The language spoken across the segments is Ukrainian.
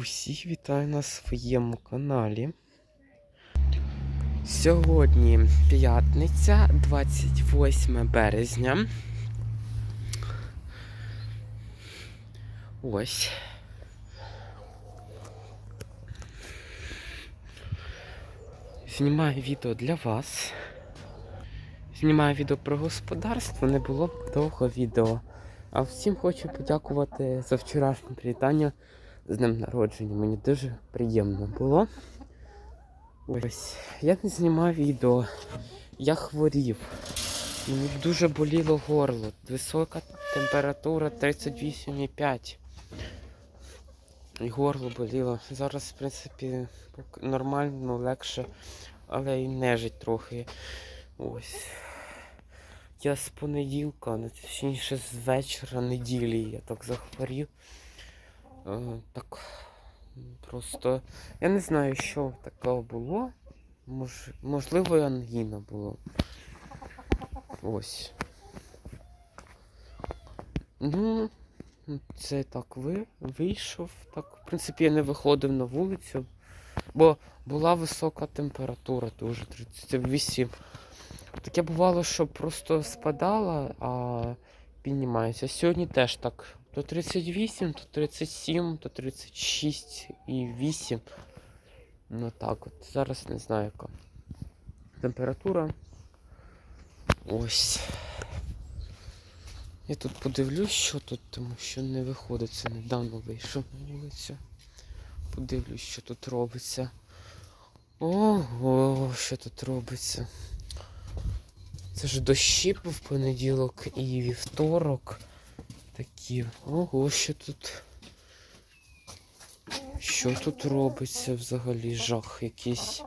Усіх вітаю на своєму каналі. Сьогодні п'ятниця, 28 березня. Ось. Знімаю відео для вас. Знімаю відео про господарство, не було довго відео. А всім хочу подякувати за вчорашнє привітання з днем народження. Мені дуже приємно було. Ось, я не знімав відео. Я хворів. Мені дуже боліло горло. Висока температура 38,5. І горло боліло. Зараз, в принципі, нормально, легше, але і нежить трохи. Ось. Я з понеділка, точніше з вечора неділі я так захворів. Е, так просто я не знаю, що такого було. Мож, можливо, ангіна було. Ось. Ну, це так ви, вийшов. Так, в принципі, я не виходив на вулицю, бо була висока температура, дуже 38. Таке бувало, що просто спадала, а піднімається. Сьогодні теж так. То 38, то 37, то 36 і 8. Ну так от. Зараз не знаю яка. Температура. Ось. Я тут подивлюсь, що тут, тому що не виходить. Це недавно вийшов на вулицю. Подивлюсь, що тут робиться. Ого, що тут робиться. Це ж дощі в понеділок і вівторок. Такі. Ого, що тут. Що тут робиться взагалі жах якийсь.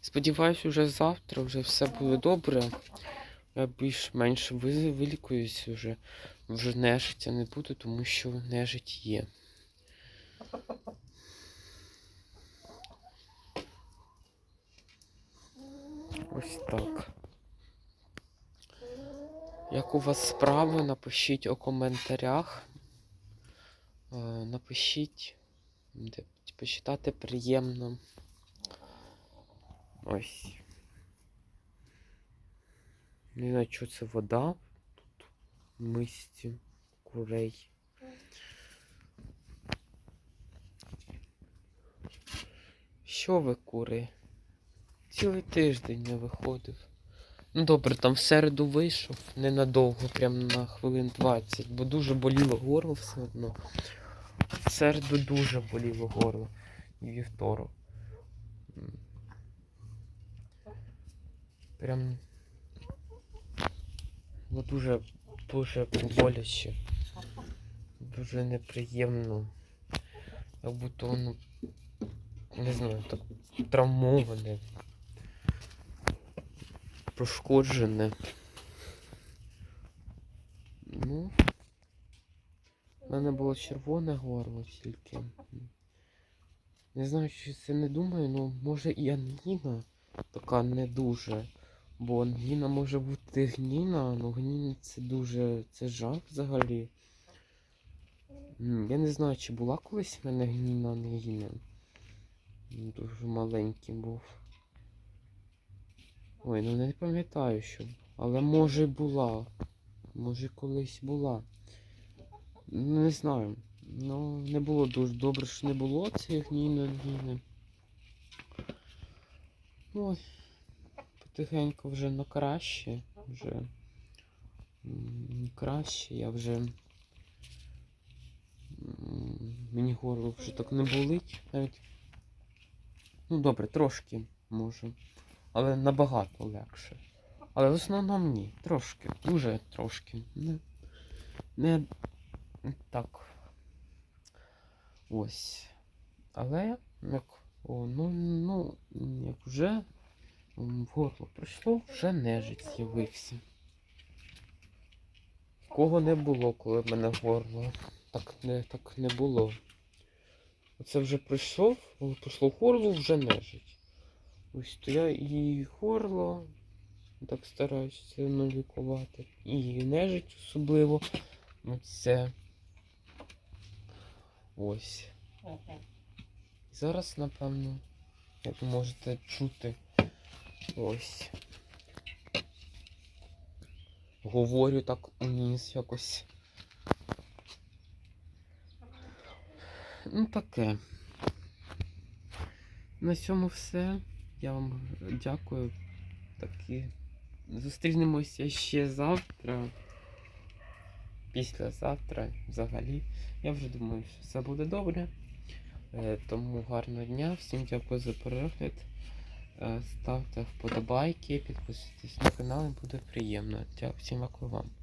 Сподіваюсь, уже завтра вже все буде добре. Я більш-менш вилікуюсь вже. Вже нежиття не буду, тому що нежить є. Ось так. Як у вас справи, напишіть у коментарях. Е, Напишіть, де почитати приємно. Ось. Не знаю, що це вода тут в мисці курей. Що ви кури? Цілий тиждень не виходив. Ну добре, там в середу вийшов ненадовго, прям на хвилин 20, бо дуже боліло горло все одно. В середу дуже боліло горло. І вівторок. Прям було дуже дуже боляче. Дуже неприємно. Як будто воно, не знаю, так травмоване пошкоджене. Ну, в мене було червоне горло тільки. Не знаю, чи це не думаю, ну може і ангіна така не дуже. Бо ангіна може бути гніна, ну гніна це дуже. це жах взагалі. Я не знаю, чи була колись в мене гніна ангіна. Дуже маленький був. Ой, ну не пам'ятаю що. Але може була. Може колись була. Ну, не знаю. Ну, не було дуже добре, що не було гніни гніни. Ой. Потихеньку вже на краще. Вже краще, я вже. Мені горло вже так не болить навіть. Ну добре, трошки може але набагато легше. Але в основному ні. Трошки, дуже трошки. Не, не так. Ось. Але як, о, ну, ну, як вже в горло прийшло, вже нежить з'явився. Кого не було, коли в мене горло. Так не, так не було. Оце вже прийшов, в горло, вже нежить. Ось то я і горло так стараюся це одно лікувати. І нежить особливо. Оце. Ось. Зараз, напевно, як можете чути, ось. Говорю так уніс якось. Ну таке. На цьому все. Я вам дякую. Таки. Зустрінемося ще завтра. Післязавтра взагалі. Я вже думаю, що все буде добре. Е, Тому гарного дня. Всім дякую за перегляд. Е, Ставте вподобайки, підписуйтесь на канал, буде приємно. Дякую, всім дякую вам.